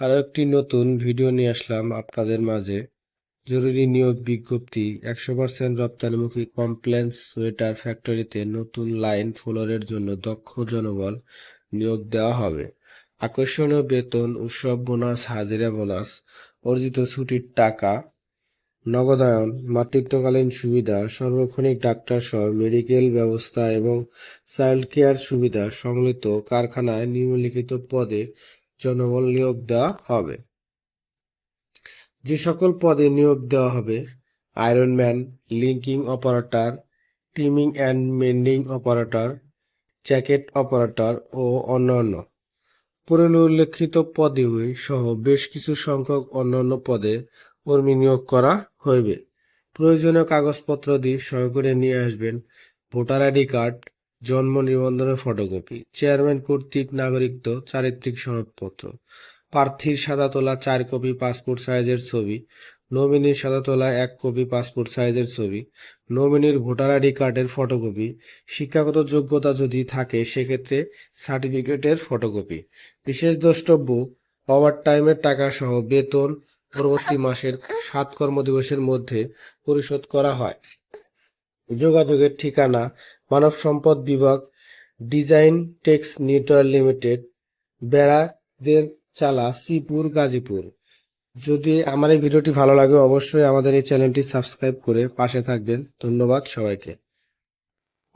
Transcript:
আরও একটি নতুন ভিডিও নিয়ে আসলাম আপনাদের মাঝে। জরুরি নিয়োগ বিজ্ঞপ্তি, একশো পার্সেন্ট রপ্তানিমুখী কমপ্লেন্স সোয়েটার ফ্যাক্টরিতে নতুন লাইন ফ্লোরের জন্য দক্ষ জনবল নিয়োগ দেওয়া হবে। আকর্ষণীয় বেতন, উৎসব বোনাস, হাজিরা বোনাস, অর্জিত ছুটির টাকা নগদায়ন মাতৃত্বকালীন সুবিধা, সার্বক্ষণিক ডাক্তার সহ মেডিকেল ব্যবস্থা এবং চাইল্ড কেয়ার সুবিধা সংলিত কারখানায় নিম্নলিখিত পদে জনবল নিয়োগ দেওয়া হবে। যে সকল পদে নিয়োগ দেওয়া হবে iron man linking operator trimming and mending operator jacket operator ও অন্যান্য। পূর্বে উল্লেখিত পদে সহ বেশ কিছু সংখ্যক অন্যান্য পদে কর্মী নিয়োগ করা হইবে। প্রয়োজনীয় কাগজপত্র দিয়ে সহকারে নিয়ে আসবেন, ভোটার আইডি কার্ড জন্ম নিবন্ধনের ফটোকপি চেয়ারম্যান কর্তৃক নাগরিকত্ব, চারিত্রিক সনদপত্র, প্রার্থীর সাদা তোলা চার কপি পাসপোর্ট সাইজের ছবি নমিনির সাদা তোলা এক কপি পাসপোর্ট সাইজের ছবি নমিনির ভোটার আইডি কার্ডের ফটোকপি শিক্ষাগত যোগ্যতা যদি থাকে, সেক্ষেত্রে সার্টিফিকেটের ফটোকপি বিশেষ দ্রষ্টব্য ওভার টাইমের টাকা সহ বেতন পরবর্তী মাসের সাত কর্মদিবসের মধ্যে পরিশোধ করা হয়। যোগাযোগের ঠিকানা মানব সম্পদ বিভাগ, ডিজাইন টেক্স নিউট্রাল লিমিটেড বেড়াদের চালা, শ্রীপুর, গাজীপুর। যদি আমার এই ভিডিওটি ভালো লাগে, অবশ্যই আমাদের এই চ্যানেলটি সাবস্ক্রাইব করে পাশে থাকবেন। ধন্যবাদ সবাইকে।